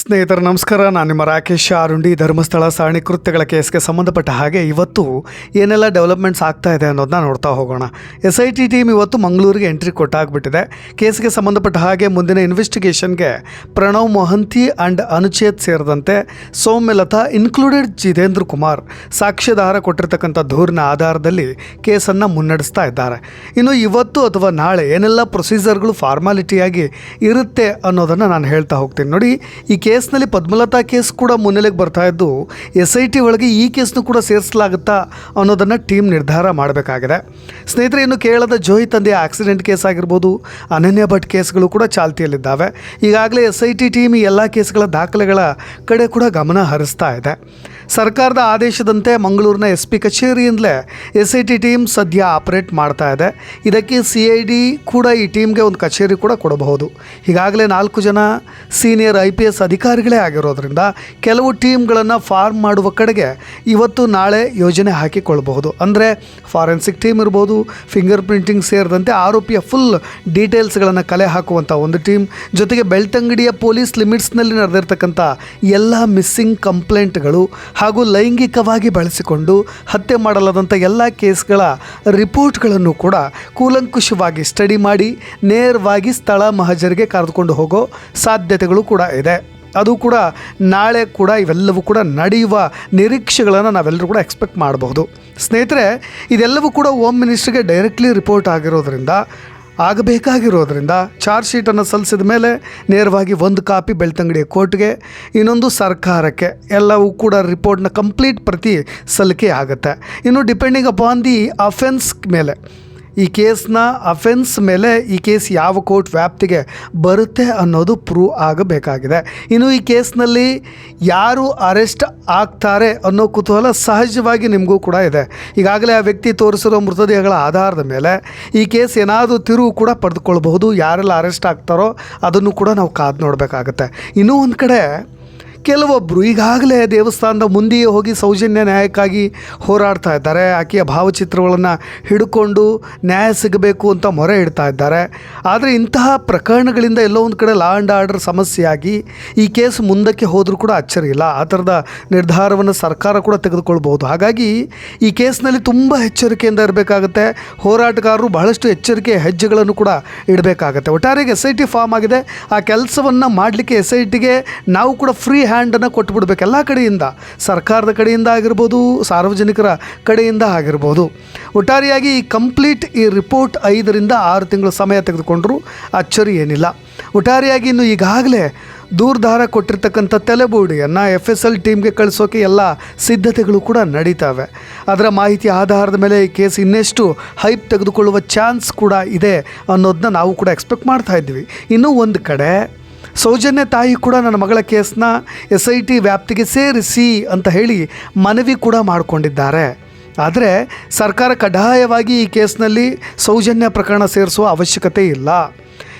ಸ್ನೇಹಿತರು, ನಮಸ್ಕಾರ. ನಾನು ನಿಮ್ಮ ರಾಕೇಶ್ ಅರುಂಡಿ. ಧರ್ಮಸ್ಥಳ ಸರಣಿ ಕೃತ್ಯಗಳ ಕೇಸ್ಗೆ ಸಂಬಂಧಪಟ್ಟ ಹಾಗೆ ಇವತ್ತು ಏನೆಲ್ಲ ಡೆವಲಪ್ಮೆಂಟ್ಸ್ ಆಗ್ತಾ ಇದೆ ಅನ್ನೋದನ್ನ ನೋಡ್ತಾ ಹೋಗೋಣ. ಎಸ್ ಐ ಟಿ ಟೀಮ್ ಇವತ್ತು ಮಂಗಳೂರಿಗೆ ಎಂಟ್ರಿ ಕೊಟ್ಟಾಗ್ಬಿಟ್ಟಿದೆ. ಕೇಸ್ಗೆ ಸಂಬಂಧಪಟ್ಟ ಹಾಗೆ ಮುಂದಿನ ಇನ್ವೆಸ್ಟಿಗೇಷನ್ಗೆ ಪ್ರಣವ್ ಮೊಹಂತಿ ಆ್ಯಂಡ್ ಅನುಚೇತ್ ಸೇರಿದಂತೆ ಸೌಮ್ಯಲತಾ ಇನ್ಕ್ಲೂಡೆಡ್ ಜಿತೇಂದ್ರ ಕುಮಾರ್ ಸಾಕ್ಷ್ಯಾಧಾರ ಕೊಟ್ಟಿರ್ತಕ್ಕಂಥ ದೂರಿನ ಆಧಾರದಲ್ಲಿ ಕೇಸನ್ನು ಮುನ್ನಡೆಸ್ತಾ ಇದ್ದಾರೆ. ಇನ್ನು ಇವತ್ತು ಅಥವಾ ನಾಳೆ ಏನೆಲ್ಲ ಪ್ರೊಸೀಜರ್ಗಳು ಫಾರ್ಮಾಲಿಟಿಯಾಗಿ ಇರುತ್ತೆ ಅನ್ನೋದನ್ನು ನಾನು ಹೇಳ್ತಾ ಹೋಗ್ತೀನಿ. ನೋಡಿ, ಈ ಕೇಸ್ನಲ್ಲಿ ಪದ್ಮಲತಾ ಕೇಸ್ ಕೂಡ ಮುನ್ನೆಲೆಗೆ ಬರ್ತಾ ಇದ್ದು ಎಸ್ ಐ ಟಿ ಒಳಗೆ ಈ ಕೇಸ್ನೂ ಕೂಡ ಸೇರಿಸಲಾಗುತ್ತಾ ಅನ್ನೋದನ್ನು ಟೀಮ್ ನಿರ್ಧಾರ ಮಾಡಬೇಕಾಗಿದೆ. ಸ್ನೇಹಿತರೆ, ಇನ್ನು ಕೇರಳದ ಜೋಹಿ ತಂದೆಯ ಆಕ್ಸಿಡೆಂಟ್ ಕೇಸ್ ಆಗಿರ್ಬೋದು, ಅನನ್ಯ ಭಟ್ ಕೇಸ್ಗಳು ಕೂಡ ಚಾಲ್ತಿಯಲ್ಲಿದ್ದಾವೆ. ಈಗಾಗಲೇ ಎಸ್ ಐ ಟಿ ಟೀಮ್ ಈ ಎಲ್ಲ ಕೇಸ್ಗಳ ದಾಖಲೆಗಳ ಕಡೆ ಕೂಡ ಗಮನ ಹರಿಸ್ತಾ ಇದೆ. ಸರ್ಕಾರದ ಆದೇಶದಂತೆ ಮಂಗಳೂರಿನ ಎಸ್ ಪಿ ಕಚೇರಿಯಿಂದಲೇ ಎಸ್ ಐ ಟಿ ಟೀಮ್ ಸದ್ಯ ಆಪರೇಟ್ ಮಾಡ್ತಾ ಇದೆ. ಇದಕ್ಕೆ ಸಿ ಐ ಡಿ ಕೂಡ ಈ ಟೀಮ್ಗೆ ಒಂದು ಕಚೇರಿ ಕೂಡ ಕೊಡಬಹುದು. ಈಗಾಗಲೇ ನಾಲ್ಕು ಜನ ಸೀನಿಯರ್ ಐ ಪಿ ಎಸ್ ಅಧಿಕಾರಿಗಳೇ ಆಗಿರೋದ್ರಿಂದ ಕೆಲವು ಟೀಮ್ಗಳನ್ನು ಫಾರ್ಮ್ ಮಾಡುವ ಕಡೆಗೆ ಇವತ್ತು ನಾಳೆ ಯೋಜನೆ ಹಾಕಿಕೊಳ್ಳಬಹುದು. ಅಂದರೆ ಫಾರೆನ್ಸಿಕ್ ಟೀಮ್ ಇರ್ಬೋದು, ಫಿಂಗರ್ ಪ್ರಿಂಟಿಂಗ್ ಸೇರಿದಂತೆ ಆರೋಪಿಯ ಫುಲ್ ಡೀಟೇಲ್ಸ್ಗಳನ್ನು ಕಲೆ ಹಾಕುವಂಥ ಒಂದು ಟೀಮ್. ಜೊತೆಗೆ ಬೆಳ್ತಂಗಡಿಯ ಪೊಲೀಸ್ ಲಿಮಿಟ್ಸ್ನಲ್ಲಿ ನಡೆದಿರ್ತಕ್ಕಂಥ ಎಲ್ಲ ಮಿಸ್ಸಿಂಗ್ ಕಂಪ್ಲೇಂಟ್ಗಳು ಹಾಗೂ ಲೈಂಗಿಕವಾಗಿ ಬಳಸಿಕೊಂಡು ಹತ್ಯೆ ಮಾಡಲಾದಂಥ ಎಲ್ಲ ಕೇಸ್ಗಳ ರಿಪೋರ್ಟ್ಗಳನ್ನು ಕೂಡ ಕೂಲಂಕುಷವಾಗಿ ಸ್ಟಡಿ ಮಾಡಿ ನೇರವಾಗಿ ಸ್ಥಳ ಮಹಜರಿಗೆ ಕರೆದುಕೊಂಡು ಹೋಗೋ ಸಾಧ್ಯತೆಗಳು ಕೂಡ ಇದೆ. ಅದು ಕೂಡ ನಾಳೆ ಕೂಡ ಇವೆಲ್ಲವೂ ಕೂಡ ನಡೆಯುವ ನಿರೀಕ್ಷೆಗಳನ್ನು ನಾವೆಲ್ಲರೂ ಕೂಡ ಎಕ್ಸ್ಪೆಕ್ಟ್ ಮಾಡಬಹುದು. ಸ್ನೇಹಿತರೆ, ಇದೆಲ್ಲವೂ ಕೂಡ ಹೋಮ್ ಮಿನಿಸ್ಟ್ರಿಗೆ ಡೈರೆಕ್ಟ್ಲಿ ರಿಪೋರ್ಟ್ ಆಗಿರೋದ್ರಿಂದ ಆಗಬೇಕಾಗಿರೋದ್ರಿಂದ ಚಾರ್ಜ್ ಶೀಟನ್ನು ಸಲ್ಲಿಸಿದ ಮೇಲೆ ನೇರವಾಗಿ ಒಂದು ಕಾಪಿ ಬೆಳ್ತಂಗಡಿಯ ಕೋರ್ಟ್ಗೆ, ಇನ್ನೊಂದು ಸರ್ಕಾರಕ್ಕೆ, ಎಲ್ಲವೂ ಕೂಡ ರಿಪೋರ್ಟ್ನ ಕಂಪ್ಲೀಟ್ ಪ್ರತಿ ಸಲ್ಲಿಕೆ ಆಗುತ್ತೆ. ಇನ್ನು ಡಿಪೆಂಡಿಂಗ್ ಅಪಾನ್ ದಿ ಅಫೆನ್ಸ್ ಮೇಲೆ. ಈ ಕೇಸ್ನ ಅಫೆನ್ಸ್ ಮೇಲೆ ಈ ಕೇಸ್ ಯಾವ ಕೋರ್ಟ್ ವ್ಯಾಪ್ತಿಗೆ ಬರುತ್ತೆ ಅನ್ನೋದು ಪ್ರೂವ್ ಆಗಬೇಕಾಗಿದೆ. ಇನ್ನು ಈ ಕೇಸ್ನಲ್ಲಿ ಯಾರು ಅರೆಸ್ಟ್ ಆಗ್ತಾರೆ ಅನ್ನೋ ಕುತೂಹಲ ಸಹಜವಾಗಿ ನಿಮಗೂ ಕೂಡ ಇದೆ. ಈಗಾಗಲೇ ಆ ವ್ಯಕ್ತಿ ತೋರಿಸಿರೋ ಮೃತದೇಹಗಳ ಆಧಾರದ ಮೇಲೆ ಈ ಕೇಸ್ ಏನಾದರೂ ತಿರುವು ಕೂಡ ಪಡೆದುಕೊಳ್ಬಹುದು, ಯಾರೆಲ್ಲ ಅರೆಸ್ಟ್ ಆಗ್ತಾರೋ ಅದನ್ನು ಕೂಡ ನಾವು ಕಾದು ನೋಡಬೇಕಾಗತ್ತೆ. ಇನ್ನೂ ಒಂದು ಕಡೆ ಕೆಲವೊಬ್ಬರು ಈಗಾಗಲೇ ದೇವಸ್ಥಾನದ ಮುಂದೆಯೇ ಹೋಗಿ ಸೌಜನ್ಯ ನ್ಯಾಯಕ್ಕಾಗಿ ಹೋರಾಡ್ತಾ ಇದ್ದಾರೆ. ಆಕೆಯ ಭಾವಚಿತ್ರಗಳನ್ನು ಹಿಡ್ಕೊಂಡು ನ್ಯಾಯ ಸಿಗಬೇಕು ಅಂತ ಮೊರೆ ಇಡ್ತಾ ಇದ್ದಾರೆ. ಆದರೆ ಇಂತಹ ಪ್ರಕರಣಗಳಿಂದ ಎಲ್ಲೋ ಒಂದು ಕಡೆ ಲಾ ಆ್ಯಂಡ್ ಆರ್ಡರ್ ಸಮಸ್ಯೆಯಾಗಿ ಈ ಕೇಸ್ ಮುಂದಕ್ಕೆ ಹೋದರೂ ಕೂಡ ಅಚ್ಚರಿ ಇಲ್ಲ. ಆ ಥರದ ನಿರ್ಧಾರವನ್ನು ಸರ್ಕಾರ ಕೂಡ ತೆಗೆದುಕೊಳ್ಬೋದು ಹಾಗಾಗಿ ಈ ಕೇಸ್ನಲ್ಲಿ ತುಂಬ ಎಚ್ಚರಿಕೆಯಿಂದ ಇರಬೇಕಾಗುತ್ತೆ. ಹೋರಾಟಗಾರರು ಬಹಳಷ್ಟು ಎಚ್ಚರಿಕೆ ಹೆಜ್ಜೆಗಳನ್ನು ಕೂಡ ಇಡಬೇಕಾಗತ್ತೆ. ಒಟ್ಟಾರೆಗೆ ಎಸ್ ಐ ಟಿ ಫಾರ್ಮ್ ಆಗಿದೆ. ಆ ಕೆಲಸವನ್ನು ಮಾಡಲಿಕ್ಕೆ ಎಸ್ ಐ ಟಿಗೆ ನಾವು ಕೂಡ ಫ್ರೀ ಹ್ಯಾಂಡನ್ನು ಕೊಟ್ಟುಬಿಡ್ಬೇಕು ಎಲ್ಲ ಕಡೆಯಿಂದ. ಸರ್ಕಾರದ ಕಡೆಯಿಂದ ಆಗಿರ್ಬೋದು, ಸಾರ್ವಜನಿಕರ ಕಡೆಯಿಂದ ಆಗಿರ್ಬೋದು. ಒಟ್ಟಾರೆಯಾಗಿ ಈ ಕಂಪ್ಲೀಟ್ ಈ ರಿಪೋರ್ಟ್ ಐದರಿಂದ ಆರು ತಿಂಗಳ ಸಮಯ ತೆಗೆದುಕೊಂಡರೂ, ಅಚ್ಚರಿ ಏನಿಲ್ಲ. ಒಟ್ಟಾರೆಯಾಗಿ ಇನ್ನು ಈಗಾಗಲೇ ದೂರ್ಧಾರ ಕೊಟ್ಟಿರ್ತಕ್ಕಂಥ ತಲೆಬೋಡಿಯನ್ನು ಎಫ್ ಎಸ್ ಎಲ್ ಟೀಮ್ಗೆ ಕಳಿಸೋಕೆ ಎಲ್ಲ ಸಿದ್ಧತೆಗಳು ಕೂಡ ನಡೀತಾವೆ. ಅದರ ಮಾಹಿತಿ ಆಧಾರದ ಮೇಲೆ ಈ ಕೇಸ್ ಇನ್ನೆಷ್ಟು ಹೈಪ್ ತೆಗೆದುಕೊಳ್ಳುವ ಚಾನ್ಸ್ ಕೂಡ ಇದೆ ಅನ್ನೋದನ್ನ ನಾವು ಕೂಡ ಎಕ್ಸ್ಪೆಕ್ಟ್ ಮಾಡ್ತಾ ಇದ್ವಿ ಇನ್ನೂ ಒಂದು ಕಡೆ ಸೌಜನ್ಯ ತಾಯಿ ಕೂಡ ನನ್ನ ಮಗಳ ಕೇಸ್ನ ಎಸ್ ಐ ಟಿ ವ್ಯಾಪ್ತಿಗೆ ಸೇರಿಸಿ ಅಂತ ಹೇಳಿ ಮನವಿ ಕೂಡ ಮಾಡಿಕೊಂಡಿದ್ದಾರೆ. ಆದರೆ ಸರ್ಕಾರ ಕಡ್ಡಾಯವಾಗಿ ಈ ಕೇಸ್ನಲ್ಲಿ ಸೌಜನ್ಯ ಪ್ರಕರಣ ಸೇರಿಸುವ ಅವಶ್ಯಕತೆ ಇಲ್ಲ.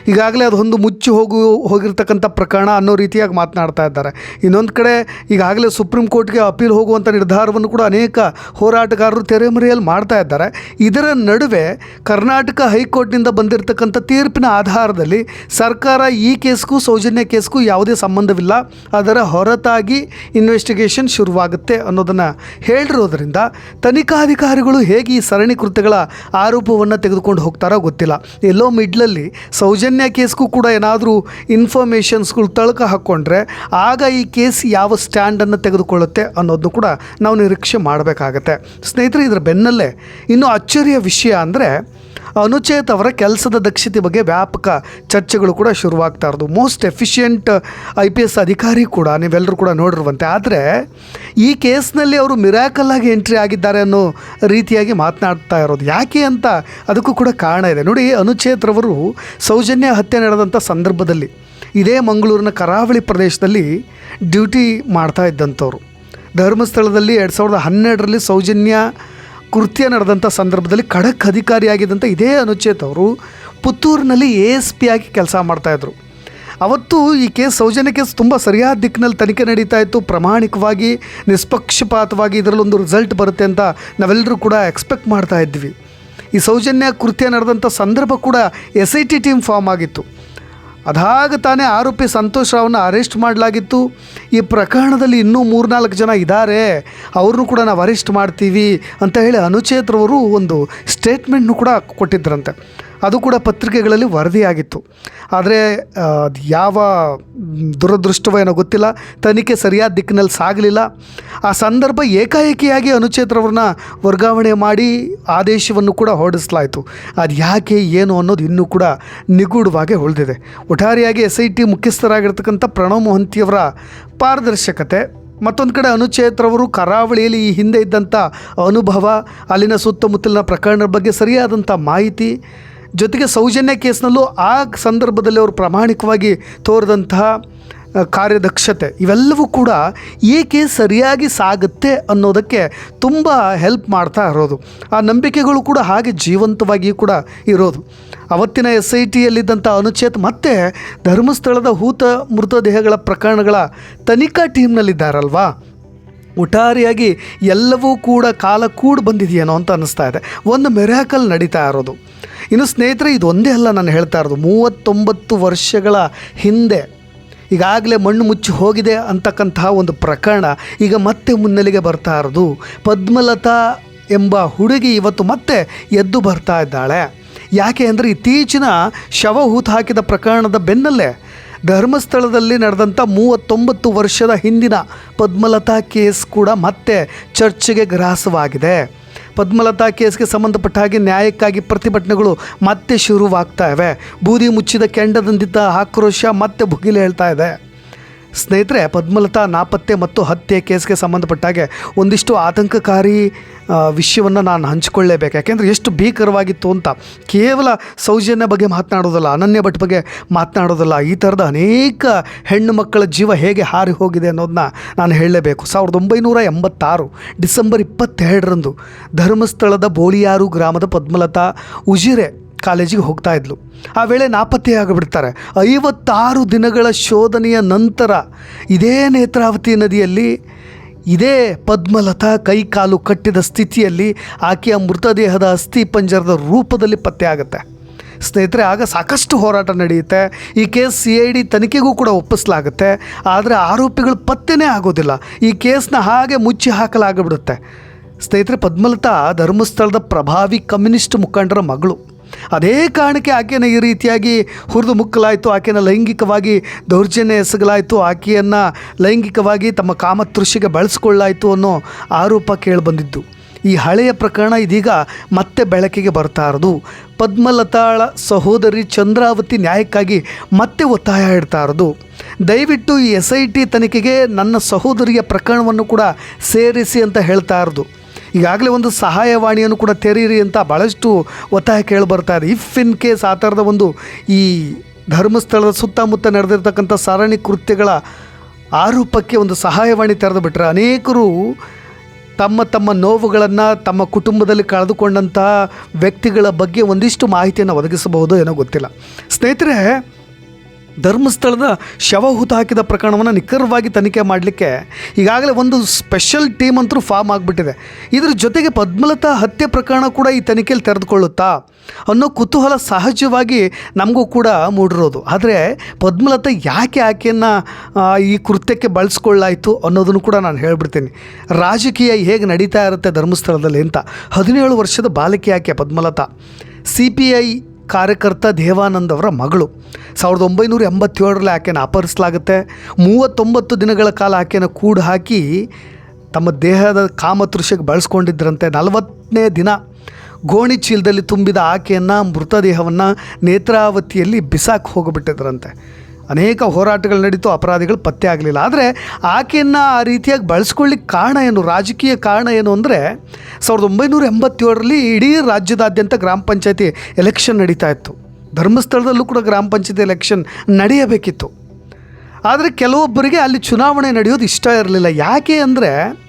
ಈಗಾಗಲೇ ಅದೊಂದು ಮುಚ್ಚಿ ಹೋಗು ಹೋಗಿರ್ತಕ್ಕಂಥ ಪ್ರಕರಣ ಅನ್ನೋ ರೀತಿಯಾಗಿ ಮಾತನಾಡ್ತಾ ಇದ್ದಾರೆ. ಇನ್ನೊಂದು ಕಡೆ ಈಗಾಗಲೇ ಸುಪ್ರೀಂ ಕೋರ್ಟ್ಗೆ ಅಪೀಲ್ ಹೋಗುವಂಥ ನಿರ್ಧಾರವನ್ನು ಕೂಡ ಅನೇಕ ಹೋರಾಟಗಾರರು ತೆರೆಮರೆಯಲ್ಲಿ ಮಾಡ್ತಾ ಇದ್ದಾರೆ. ಇದರ ನಡುವೆ ಕರ್ನಾಟಕ ಹೈಕೋರ್ಟ್ನಿಂದ ಬಂದಿರತಕ್ಕಂಥ ತೀರ್ಪಿನ ಆಧಾರದಲ್ಲಿ ಸರ್ಕಾರ ಈ ಕೇಸ್ಗೂ, ಸೌಜನ್ಯ ಕೇಸ್ಗೂ ಯಾವುದೇ ಸಂಬಂಧವಿಲ್ಲ. ಅದರ ಹೊರತಾಗಿ ಇನ್ವೆಸ್ಟಿಗೇಷನ್ ಶುರುವಾಗುತ್ತೆ ಅನ್ನೋದನ್ನು ಹೇಳಿರೋದ್ರಿಂದ ತನಿಖಾಧಿಕಾರಿಗಳು ಹೇಗೆ ಈ ಸರಣಿ ಕೃತ್ಯಗಳ ಆರೋಪವನ್ನು ತೆಗೆದುಕೊಂಡು ಹೋಗ್ತಾರೋ ಗೊತ್ತಿಲ್ಲ. ಎಲ್ಲೋ ಮಿಡ್ಲಲ್ಲಿ ಸೌಜನ್ಯ ಕೇಸ್ಗೂ ಕೂಡ ಏನಾದರೂ ಇನ್ಫಾರ್ಮೇಷನ್ಸ್ಗಳು ತಳಕ ಹಾಕ್ಕೊಂಡ್ರೆ ಆಗ ಈ ಕೇಸ್ ಯಾವ ಸ್ಟ್ಯಾಂಡನ್ನು ತೆಗೆದುಕೊಳ್ಳುತ್ತೆ ಅನ್ನೋದನ್ನು ಕೂಡ ನಾವು ನಿರೀಕ್ಷೆ ಮಾಡಬೇಕಾಗತ್ತೆ. ಸ್ನೇಹಿತರೆ, ಇದರ ಬೆನ್ನಲ್ಲೇ ಇನ್ನು ಅಚ್ಚರಿಯ ವಿಷಯ ಅಂದರೆ ಅನುಚೇತ್ ಅವರ ಕೆಲಸದ ದಕ್ಷತೆ ಬಗ್ಗೆ ವ್ಯಾಪಕ ಚರ್ಚೆಗಳು ಕೂಡ ಶುರುವಾಗ್ತಾ ಇರೋದು. Most efficient I P S ಅಧಿಕಾರಿ ಕೂಡ ನೀವೆಲ್ಲರೂ ಕೂಡ ನೋಡಿರುವಂತೆ. ಆದರೆ, ಈ ಕೇಸ್ನಲ್ಲಿ ಅವರು ಮಿರಾಕಲ್ಲಾಗಿ ಎಂಟ್ರಿ ಆಗಿದ್ದಾರೆ ಅನ್ನೋ ರೀತಿಯಾಗಿ ಮಾತನಾಡ್ತಾ ಇರೋದು. ಯಾಕೆ ಅಂತ ಅದಕ್ಕೂ ಕೂಡ ಕಾರಣ ಇದೆ. ನೋಡಿ, ಅನುಚೇತ್ ರವರು ಸೌಜನ್ಯ ಹತ್ಯೆ ನಡೆದಂಥ ಸಂದರ್ಭದಲ್ಲಿ ಇದೇ ಮಂಗಳೂರಿನ ಕರಾವಳಿ ಪ್ರದೇಶದಲ್ಲಿ ಡ್ಯೂಟಿ ಮಾಡ್ತಾ ಇದ್ದಂಥವ್ರು. ಧರ್ಮಸ್ಥಳದಲ್ಲಿ ಎರಡು ಸಾವಿರದ ಹನ್ನೆರಡರಲ್ಲಿ ಸೌಜನ್ಯ ಕೃತ್ಯ ನಡೆದಂಥ ಸಂದರ್ಭದಲ್ಲಿ ಖಡಕ್ ಅಧಿಕಾರಿಯಾಗಿದ್ದಂಥ ಇದೇ ಅನುಚೇತ್ ಅವರು ಪುತ್ತೂರಿನಲ್ಲಿ ಎ ಎಸ್ ಪಿ ಆಗಿ ಕೆಲಸ ಮಾಡ್ತಾಯಿದ್ರು ಅವತ್ತು ಈ ಕೇಸ್, ಸೌಜನ್ಯ ಕೇಸ್ ತುಂಬ ಸರಿಯಾದ ದಿಕ್ಕಿನಲ್ಲಿ ತನಿಖೆ ನಡೀತಾ ಇತ್ತು. ಪ್ರಾಮಾಣಿಕವಾಗಿ, ನಿಷ್ಪಕ್ಷಪಾತವಾಗಿ ಇದರಲ್ಲೊಂದು ರಿಸಲ್ಟ್ ಬರುತ್ತೆ ಅಂತ ನಾವೆಲ್ಲರೂ ಕೂಡ ಎಕ್ಸ್ಪೆಕ್ಟ್ ಮಾಡ್ತಾ ಇದ್ವಿ. ಈ ಸೌಜನ್ಯ ಕೃತ್ಯ ನಡೆದಂಥ ಸಂದರ್ಭ ಕೂಡ S I T team form ಆಗಿತ್ತು. ಅದಾಗ ತಾನೇ ಆರೋಪಿ ಸಂತೋಷ್ ರಾವ್ನ ಅರೆಸ್ಟ್ ಮಾಡಲಾಗಿತ್ತು. ಈ ಪ್ರಕರಣದಲ್ಲಿ ಇನ್ನೂ ಮೂರ್ನಾಲ್ಕು ಜನ ಇದ್ದಾರೆ ಅವ್ರನ್ನೂ ಕೂಡ ನಾವು ಅರೆಸ್ಟ್ ಮಾಡ್ತೀವಿ ಅಂತ ಹೇಳಿ ಅನುಚೇತ್ರವರು ಒಂದು ಸ್ಟೇಟ್ಮೆಂಟ್ನು ಕೂಡ ಕೊಟ್ಟಿದ್ರಂತೆ. ಅದು ಕೂಡ ಪತ್ರಿಕೆಗಳಲ್ಲಿ ವರದಿಯಾಗಿತ್ತು. ಆದರೆ ಯಾವ ದುರದೃಷ್ಟವೋ ಏನೋ ಗೊತ್ತಿಲ್ಲ. ತನಿಖೆ ಸರಿಯಾದ ದಿಕ್ಕಿನಲ್ಲಿ ಸಾಗಲಿಲ್ಲ. ಆ ಸಂದರ್ಭ ಏಕಾಏಕಿಯಾಗಿ ಅನುಚೇತ್ರವ್ರನ್ನ ವರ್ಗಾವಣೆ ಮಾಡಿ ಆದೇಶವನ್ನು ಕೂಡ ಹೊರಡಿಸಲಾಯಿತು. ಅದು ಯಾಕೆ, ಏನು ಅನ್ನೋದು ಇನ್ನೂ ಕೂಡ ನಿಗೂಢವಾಗಿ ಉಳಿದಿದೆ. ಒಟ್ಟಾರೆಯಾಗಿ ಎಸ್ ಐ ಟಿ ಮುಖ್ಯಸ್ಥರಾಗಿರ್ತಕ್ಕಂಥ ಪ್ರಣವ್ ಮೊಹಂತಿಯವರ ಪಾರದರ್ಶಕತೆ, ಮತ್ತೊಂದು ಕಡೆ ಅನುಚೇತ್ರವರು ಕರಾವಳಿಯಲ್ಲಿ ಈ ಹಿಂದೆ ಇದ್ದಂಥ ಅನುಭವ, ಅಲ್ಲಿನ ಸುತ್ತಮುತ್ತಲಿನ ಪ್ರಕರಣದ ಬಗ್ಗೆ ಸರಿಯಾದಂಥ ಮಾಹಿತಿ ಜೊತೆಗೆ ಸೌಜನ್ಯ ಕೇಸ್ನಲ್ಲೂ ಆ ಸಂದರ್ಭದಲ್ಲಿ ಅವರು ಪ್ರಾಮಾಣಿಕವಾಗಿ ತೋರಿದಂತಹ ಕಾರ್ಯದಕ್ಷತೆ ಇವೆಲ್ಲವೂ ಕೂಡ ಏಕೆ ಸರಿಯಾಗಿ ಸಾಗುತ್ತೆ ಅನ್ನೋದಕ್ಕೆ ತುಂಬ ಹೆಲ್ಪ್ ಮಾಡ್ತಾ ಇರೋದು. ಆ ನಂಬಿಕೆಗಳು ಕೂಡ ಹಾಗೆ ಜೀವಂತವಾಗಿಯೂ ಕೂಡ ಇರೋದು. ಅವತ್ತಿನ ಎಸ್ ಐ ಟಿಯಲ್ಲಿದ್ದಂಥ ಅನುಚೇತ್ ಮತ್ತೆ ಧರ್ಮಸ್ಥಳದ ಹೂತ ಮೃತದೇಹಗಳ ಪ್ರಕರಣಗಳ ತನಿಖಾ ಟೀಮ್ನಲ್ಲಿದ್ದಾರಲ್ವಾ? ಒಟ್ಟಾರೆಯಾಗಿ ಎಲ್ಲವೂ ಕೂಡ ಕಾಲ ಕೂಡಿ ಬಂದಿದೆಯೇನೋ ಅಂತ ಅನ್ನಿಸ್ತಾ ಇದೆ. ಒಂದು ಮೆರಾಕಲ್ ನಡೀತಾ ಇರೋದು. ಇನ್ನು ಸ್ನೇಹಿತರೆ, ಇದೊಂದೇ ಅಲ್ಲ ನಾನು ಹೇಳ್ತಾ ಇರೋದು. ಮೂವತ್ತೊಂಬತ್ತು ವರ್ಷಗಳ ಹಿಂದೆ ಈಗಾಗಲೇ ಮಣ್ಣು ಮುಚ್ಚಿ ಹೋಗಿದೆ ಅಂತಕ್ಕಂತಹ ಒಂದು ಪ್ರಕರಣ ಈಗ ಮತ್ತೆ ಮುನ್ನೆಲೆಗೆ ಬರ್ತಾ ಇರೋದು. ಪದ್ಮಲತಾ ಎಂಬ ಹುಡುಗಿ ಇವತ್ತು ಮತ್ತೆ ಎದ್ದು ಬರ್ತಾ ಇದ್ದಾಳೆ. ಯಾಕೆ ಅಂದರೆ ಇತ್ತೀಚಿನ ಶವ ಹೂತು ಹಾಕಿದ ಪ್ರಕರಣದ ಬೆನ್ನಲ್ಲೇ ಧರ್ಮಸ್ಥಳದಲ್ಲಿ ನಡೆದಂಥ ಮೂವತ್ತೊಂಬತ್ತು ವರ್ಷದ ಹಿಂದಿನ ಪದ್ಮಲತಾ ಕೇಸ್ ಕೂಡ ಮತ್ತೆ ಚರ್ಚೆಗೆ ಗ್ರಾಸವಾಗಿದೆ. ಪದ್ಮಲತಾ ಕೇಸ್ಗೆ ಸಂಬಂಧಪಟ್ಟ ಹಾಗೆ ನ್ಯಾಯಕ್ಕಾಗಿ ಪ್ರತಿಭಟನೆಗಳು ಮತ್ತೆ ಶುರುವಾಗ್ತಾ ಇವೆ. ಬೂದಿ ಮುಚ್ಚಿದ ಕೆಂಡದಂದಿದ್ದ ಆಕ್ರೋಶ ಮತ್ತೆ ಭುಗಿಲು ಹೇಳ್ತಾ ಇದೆ. ಸ್ನೇಹಿತರೆ, ಪದ್ಮಲತಾ ನಾಪತ್ತೆ ಮತ್ತು ಹತ್ಯೆ ಕೇಸ್ಗೆ ಸಂಬಂಧಪಟ್ಟಾಗೆ ಒಂದಿಷ್ಟು ಆತಂಕಕಾರಿ ವಿಷಯವನ್ನು ನಾನು ಹಂಚಿಕೊಳ್ಳೇಬೇಕು. ಯಾಕೆಂದರೆ ಎಷ್ಟು ಭೀಕರವಾಗಿತ್ತು ಅಂತ ಕೇವಲ ಸೌಜನ್ಯ ಬಗ್ಗೆ ಮಾತನಾಡೋದಲ್ಲ, ಅನನ್ಯ ಭಟ್ ಬಗ್ಗೆ ಮಾತನಾಡೋದಲ್ಲ. ಈ ಥರದ ಅನೇಕ ಹೆಣ್ಣು ಮಕ್ಕಳ ಜೀವ ಹೇಗೆ ಹಾರಿ ಹೋಗಿದೆ ಅನ್ನೋದನ್ನ ನಾನು ಹೇಳಲೇಬೇಕು. ಸಾವಿರದ ಒಂಬೈನೂರ ಎಂಬತ್ತಾರು ಡಿಸೆಂಬರ್ ಇಪ್ಪತ್ತೆರಡರಂದು ಧರ್ಮಸ್ಥಳದ ಬೋಳಿಯಾರು ಗ್ರಾಮದ ಪದ್ಮಲತಾ ಉಜಿರೆ ಕಾಲೇಜಿಗೆ ಹೋಗ್ತಾ ಇದ್ಲು. ಆ ವೇಳೆ ನಾಪತ್ತೆಯಾಗಿಬಿಡ್ತಾರೆ ಐವತ್ತಾರು ದಿನಗಳ ಶೋಧನೆಯ ನಂತರ ಇದೇ ನೇತ್ರಾವತಿ ನದಿಯಲ್ಲಿ, ಇದೇ ಪದ್ಮಲತಾ ಕೈಕಾಲು ಕಟ್ಟಿದ ಸ್ಥಿತಿಯಲ್ಲಿ ಆಕೆಯ ಮೃತದೇಹದ ಅಸ್ಥಿ ಪಂಜರದ ರೂಪದಲ್ಲಿ ಪತ್ತೆಯಾಗುತ್ತೆ ಸ್ನೇಹಿತರೆ, ಆಗ ಸಾಕಷ್ಟು ಹೋರಾಟ ನಡೆಯುತ್ತೆ. ಈ ಕೇಸ್ ಸಿ ಐ ಡಿ ತನಿಖೆಗೂ ಕೂಡ ಒಪ್ಪಿಸಲಾಗುತ್ತೆ. ಆದರೆ ಆರೋಪಿಗಳು ಪತ್ತೆನೇ ಆಗೋದಿಲ್ಲ. ಈ ಕೇಸ್ನ ಹಾಗೆ ಮುಚ್ಚಿ ಹಾಕಲಾಗಿಬಿಡುತ್ತೆ. ಸ್ನೇಹಿತರೆ, ಪದ್ಮಲತಾ ಧರ್ಮಸ್ಥಳದ ಪ್ರಭಾವಿ ಕಮ್ಯುನಿಸ್ಟ್ ಮುಖಂಡರ ಮಗಳು. ಅದೇ ಕಾರಣಕ್ಕೆ ಆಕೆಯನ್ನು ಈ ರೀತಿಯಾಗಿ ಹುರಿದು ಮುಕ್ಕಲಾಯಿತು. ಆಕೆಯನ್ನು ಲೈಂಗಿಕವಾಗಿ ದೌರ್ಜನ್ಯ ಎಸಗಲಾಯಿತು. ಆಕೆಯನ್ನು ಲೈಂಗಿಕವಾಗಿ ತಮ್ಮ ಕಾಮತೃಷಿಗೆ ಬಳಸ್ಕೊಳ್ಳಾಯಿತು ಅನ್ನೋ ಆರೋಪ ಕೇಳಿಬಂದಿದ್ದು. ಈ ಹಳೆಯ ಪ್ರಕರಣ ಇದೀಗ ಮತ್ತೆ ಬೆಳಕಿಗೆ ಬರ್ತಾ ಇರೋದು. ಪದ್ಮಲತಾಳ ಸಹೋದರಿ ಚಂದ್ರಾವತಿ ನ್ಯಾಯಕ್ಕಾಗಿ ಮತ್ತೆ ಒತ್ತಾಯ ಇಡ್ತಾ ಇರೋದು. ದಯವಿಟ್ಟು ಈ ಎಸ್ ಐ ಟಿ ತನಿಖೆಗೆ ನನ್ನ ಸಹೋದರಿಯ ಪ್ರಕರಣವನ್ನು ಕೂಡ ಸೇರಿಸಿ ಅಂತ ಹೇಳ್ತಾ ಇರೋದು. ಈಗಾಗಲೇ ಒಂದು ಸಹಾಯವಾಣಿಯನ್ನು ಕೂಡ ತೆರೀರಿ ಅಂತ ಭಾಳಷ್ಟು ಒತ್ತಾಯ ಕೇಳಿ ಬರ್ತಾ ಇದೆ. ಇಫ್ ಇನ್ ಕೇಸ್ ಆ ಥರದ ಒಂದು ಈ ಧರ್ಮಸ್ಥಳದ ಸುತ್ತಮುತ್ತ ನಡೆದಿರ್ತಕ್ಕಂಥ ಸರಣಿ ಕೃತ್ಯಗಳ ಆರೋಪಕ್ಕೆ ಒಂದು ಸಹಾಯವಾಣಿ ತೆರೆದು ಬಿಟ್ಟರೆ ಅನೇಕರು ತಮ್ಮ ತಮ್ಮ ನೋವುಗಳನ್ನು ತಮ್ಮ ಕುಟುಂಬದಲ್ಲಿ ಕಳೆದುಕೊಂಡಂತಹ ವ್ಯಕ್ತಿಗಳ ಬಗ್ಗೆ ಒಂದಿಷ್ಟು ಮಾಹಿತಿಯನ್ನು ಒದಗಿಸಬಹುದು ಏನೋ ಗೊತ್ತಿಲ್ಲ. ಸ್ನೇಹಿತರೆ ಧರ್ಮಸ್ಥಳದ ಶವ ಹೂತು ಹಾಕಿದ ಪ್ರಕರಣವನ್ನು ನಿಖರವಾಗಿ ತನಿಖೆ ಮಾಡಲಿಕ್ಕೆ ಈಗಾಗಲೇ ಒಂದು ಸ್ಪೆಷಲ್ ಟೀಮ್ ಅಂತೂ ಫಾರ್ಮ್ ಆಗಿಬಿಟ್ಟಿದೆ. ಇದರ ಜೊತೆಗೆ ಪದ್ಮಲತಾ ಹತ್ಯೆ ಪ್ರಕರಣ ಕೂಡ ಈ ತನಿಖೆಯಲ್ಲಿ ತೆರೆದುಕೊಳ್ಳುತ್ತಾ ಅನ್ನೋ ಕುತೂಹಲ ಸಹಜವಾಗಿ ನಮಗೂ ಕೂಡ ಮೂಡಿರೋದು. ಆದರೆ ಪದ್ಮಲತಾ ಯಾಕೆ ಆಕೆಯನ್ನು ಈ ಕೃತ್ಯಕ್ಕೆ ಬಳಸ್ಕೊಳ್ಳಾಯಿತು ಅನ್ನೋದನ್ನು ಕೂಡ ನಾನು ಹೇಳ್ಬಿಡ್ತೀನಿ. ರಾಜಕೀಯ ಹೇಗೆ ನಡೀತಾ ಇರುತ್ತೆ ಧರ್ಮಸ್ಥಳದಲ್ಲಿ ಅಂತ ಹದಿನೇಳು ವರ್ಷದ ಬಾಲಕಿ ಆಕೆ ಪದ್ಮಲತಾ. ಸಿ ಪಿ ಐ ಕಾರ್ಯಕರ್ತ ದೇವಾನಂದ್ ಅವರ ಮಗಳು. ಸಾವಿರದ ಒಂಬೈನೂರ ಎಂಬತ್ತೇಳರಲ್ಲಿ ಆಕೆಯನ್ನು ಅಪಹರಿಸಲಾಗುತ್ತೆ. ಮೂವತ್ತೊಂಬತ್ತು ದಿನಗಳ ಕಾಲ ಆಕೆಯನ್ನು ಕೂಡು ಹಾಕಿ ತಮ್ಮ ದೇಹದ ಕಾಮತೃಷ್ಯಕ್ಕೆ ಬಳಸ್ಕೊಂಡಿದ್ದರಂತೆ ನಲವತ್ತನೇ ದಿನ ಗೋಣಿ ಚೀಲದಲ್ಲಿ ತುಂಬಿದ ಆಕೆಯನ್ನು ಮೃತದೇಹವನ್ನು ನೇತ್ರಾವತಿಯಲ್ಲಿ ಬಿಸಾಕಿ ಹೋಗಿಬಿಟ್ಟಿದ್ರಂತೆ. ಅನೇಕ ಹೋರಾಟಗಳು ನಡೀತು, ಅಪರಾಧಿಗಳು ಪತ್ತೆ ಆಗಲಿಲ್ಲ. ಆದರೆ ಆಕೆಯನ್ನು ಆ ರೀತಿಯಾಗಿ ಬಳಸ್ಕೊಳ್ಳಿಕ್ಕೆ ಕಾರಣ ಏನು? ರಾಜಕೀಯ ಕಾರಣ ಏನು ಅಂದರೆ ಸಾವಿರದ ಒಂಬೈನೂರ ಎಂಬತ್ತೇಳರಲ್ಲಿ ಇಡೀ ರಾಜ್ಯದಾದ್ಯಂತ ಗ್ರಾಮ ಪಂಚಾಯತಿ ಎಲೆಕ್ಷನ್ ನಡೀತಾ ಇತ್ತು. ಧರ್ಮಸ್ಥಳದಲ್ಲೂ ಕೂಡ ಗ್ರಾಮ ಪಂಚಾಯತಿ ಎಲೆಕ್ಷನ್ ನಡೆಯಬೇಕಿತ್ತು. ಆದರೆ ಕೆಲವೊಬ್ಬರಿಗೆ ಅಲ್ಲಿ ಚುನಾವಣೆ ನಡೆಯೋದು ಇಷ್ಟ ಇರಲಿಲ್ಲ. ಯಾಕೆ ಅಂದರೆ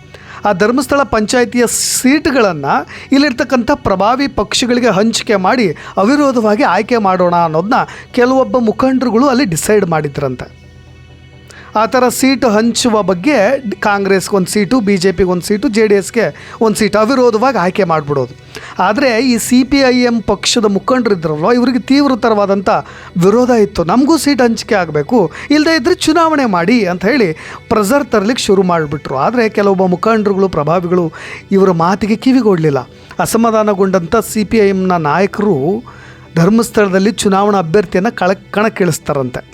ಆ ಧರ್ಮಸ್ಥಳ ಪಂಚಾಯಿತಿಯ ಸೀಟ್ಗಳನ್ನು ಇಲ್ಲಿರ್ತಕ್ಕಂಥ ಪ್ರಭಾವಿ ಪಕ್ಷಗಳಿಗೆ ಹಂಚಿಕೆ ಮಾಡಿ ಅವಿರೋಧವಾಗಿ ಆಯ್ಕೆ ಮಾಡೋಣ ಅನ್ನೋದನ್ನ ಕೆಲವೊಬ್ಬ ಮುಖಂಡರುಗಳು ಅಲ್ಲಿ ಡಿಸೈಡ್ ಮಾಡಿದ್ರಂತೆ. ಆ ಥರ ಸೀಟು ಹಂಚುವ ಬಗ್ಗೆ ಕಾಂಗ್ರೆಸ್ಗೆ ಒಂದು ಸೀಟು ಬಿ ಜೆ ಪಿಗೆ ಒಂದು ಸೀಟು, ಜೆ ಡಿ ಎಸ್ಗೆ ಒಂದು ಸೀಟು ಅವಿರೋಧವಾಗಿ ಆಯ್ಕೆ ಮಾಡಿಬಿಡೋದು. ಆದರೆ ಈ ಸಿ ಪಿ ಐ ಎಂ ಪಕ್ಷದ ಮುಖಂಡರಿದ್ರಲ್ವ ಇವರಿಗೆ ತೀವ್ರತರವಾದಂಥ ವಿರೋಧ ಇತ್ತು. ನಮಗೂ ಸೀಟ್ ಹಂಚಿಕೆ ಆಗಬೇಕು ಇಲ್ಲದೇ ಇದ್ದರೆ ಚುನಾವಣೆ ಮಾಡಿ ಅಂತ ಹೇಳಿ ಪ್ರೆಸರ್ ತರಲಿಕ್ಕೆ ಶುರು ಮಾಡಿಬಿಟ್ರು. ಆದರೆ ಕೆಲವೊಬ್ಬ ಮುಖಂಡರುಗಳು, ಪ್ರಭಾವಿಗಳು ಇವರ ಮಾತಿಗೆ ಕಿವಿಗೊಡಲಿಲ್ಲ. ಅಸಮಾಧಾನಗೊಂಡಂಥ ಸಿ ಪಿ ಐ ಎಮ್ನ ನಾಯಕರು ಧರ್ಮಸ್ಥಳದಲ್ಲಿ ಚುನಾವಣಾ ಅಭ್ಯರ್ಥಿಯನ್ನು ಕಳ ಕಣಕ್ಕಿಳಿಸ್ತಾರಂತೆ.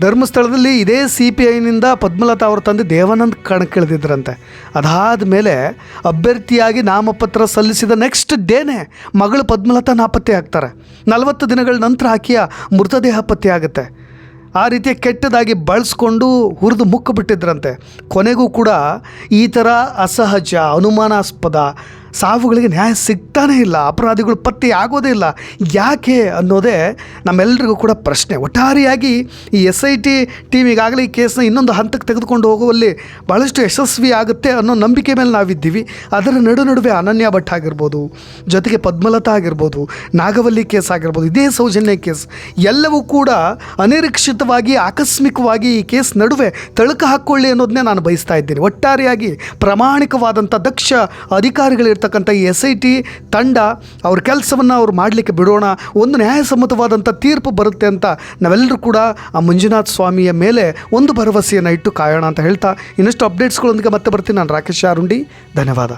ಧರ್ಮಸ್ಥಳದಲ್ಲಿ ಇದೇ ಸಿ ಪಿ ಐನಿಂದ ಪದ್ಮಲತಾ ಅವರ ತಂದೆ ದೇವಾನಂದ್ ಕಣಕ್ಕಿಳಿದಿದ್ರಂತೆ ಅದಾದ ಮೇಲೆ ಅಭ್ಯರ್ಥಿಯಾಗಿ ನಾಮಪತ್ರ ಸಲ್ಲಿಸಿದ ನೆಕ್ಸ್ಟ್ ಡೇನೇ ಮಗಳು ಪದ್ಮಲತಾ ನಾಪತ್ತೆ ಆಗ್ತಾರೆ. ನಲವತ್ತು ದಿನಗಳ ನಂತರ ಆಕೆಯ ಮೃತದೇಹ ಪತ್ತೆ ಆಗುತ್ತೆ. ಆ ರೀತಿಯ ಕೆಟ್ಟದಾಗಿ ಬಳಸ್ಕೊಂಡು ಹುರಿದು ಮುಕ್ಕು ಬಿಟ್ಟಿದ್ರಂತೆ. ಕೊನೆಗೂ ಕೂಡ ಈ ಥರ ಅಸಹಜ, ಅನುಮಾನಾಸ್ಪದ ಸಾವುಗಳಿಗೆ ನ್ಯಾಯ ಸಿಗ್ತಾನೇ ಇಲ್ಲ, ಅಪರಾಧಿಗಳು ಪತ್ತೆ ಆಗೋದೇ ಇಲ್ಲ. ಯಾಕೆ ಅನ್ನೋದೇ ನಮ್ಮೆಲ್ಲರಿಗೂ ಕೂಡ ಪ್ರಶ್ನೆ. ಒಟ್ಟಾರಿಯಾಗಿ ಈ ಎಸ್ ಐ ಟಿ ಟೀಮ್ ಈಗಾಗಲೇ ಈ ಕೇಸ್ನ ಇನ್ನೊಂದು ಹಂತಕ್ಕೆ ತೆಗೆದುಕೊಂಡು ಹೋಗುವಲ್ಲಿ ಭಾಳಷ್ಟು ಯಶಸ್ವಿ ಆಗುತ್ತೆ ಅನ್ನೋ ನಂಬಿಕೆ ಮೇಲೆ ನಾವಿದ್ದೀವಿ. ಅದರ ನಡು ನಡುವೆ ಅನನ್ಯ ಭಟ್ ಆಗಿರ್ಬೋದು, ಜೊತೆಗೆ ಪದ್ಮಲತಾ ಆಗಿರ್ಬೋದು, ನಾಗವಲ್ಲಿ ಕೇಸ್ ಆಗಿರ್ಬೋದು, ಇದೇ ಸೌಜನ್ಯ ಕೇಸ್. ಎಲ್ಲವೂ ಕೂಡ ಅನಿರೀಕ್ಷಿತವಾಗಿ, ಆಕಸ್ಮಿಕವಾಗಿ ಈ ಕೇಸ್ ನಡುವೆ ತಳುಕ ಹಾಕ್ಕೊಳ್ಳಿ ಅನ್ನೋದನ್ನೇ ನಾನು ಬಯಸ್ತಾ ಇದ್ದೀನಿ. ಒಟ್ಟಾರೆಯಾಗಿ ಪ್ರಾಮಾಣಿಕವಾದಂಥ ದಕ್ಷ ಅಧಿಕಾರಿಗಳಿರ್ತಕ್ಕಂಥ ಈ ಎಸ್ ಐ ಟಿ ತಂಡ ಅವ್ರ ಕೆಲಸವನ್ನು ಅವ್ರು ಮಾಡಲಿಕ್ಕೆ ಬಿಡೋಣ, ಒಂದು ನ್ಯಾಯಸಮ್ಮತವಾದಂಥ ತೀರ್ಪು ಬರುತ್ತೆ ಅಂತ ನಾವೆಲ್ಲರೂ ಕೂಡ ಆ ಮಂಜುನಾಥ ಸ್ವಾಮಿಯ ಮೇಲೆ ಒಂದು ಭರವಸೆಯನ್ನು ಇಟ್ಟು ಕಾಯೋಣ ಅಂತ ಹೇಳ್ತಾ ಇನ್ನಷ್ಟು ಅಪ್ಡೇಟ್ಸ್ಗಳೊಂದಿಗೆ ಮತ್ತೆ ಬರ್ತೀನಿ. ನಾನು ರಾಕೇಶ್ ಆರುಂಡಿ ಧನ್ಯವಾದ.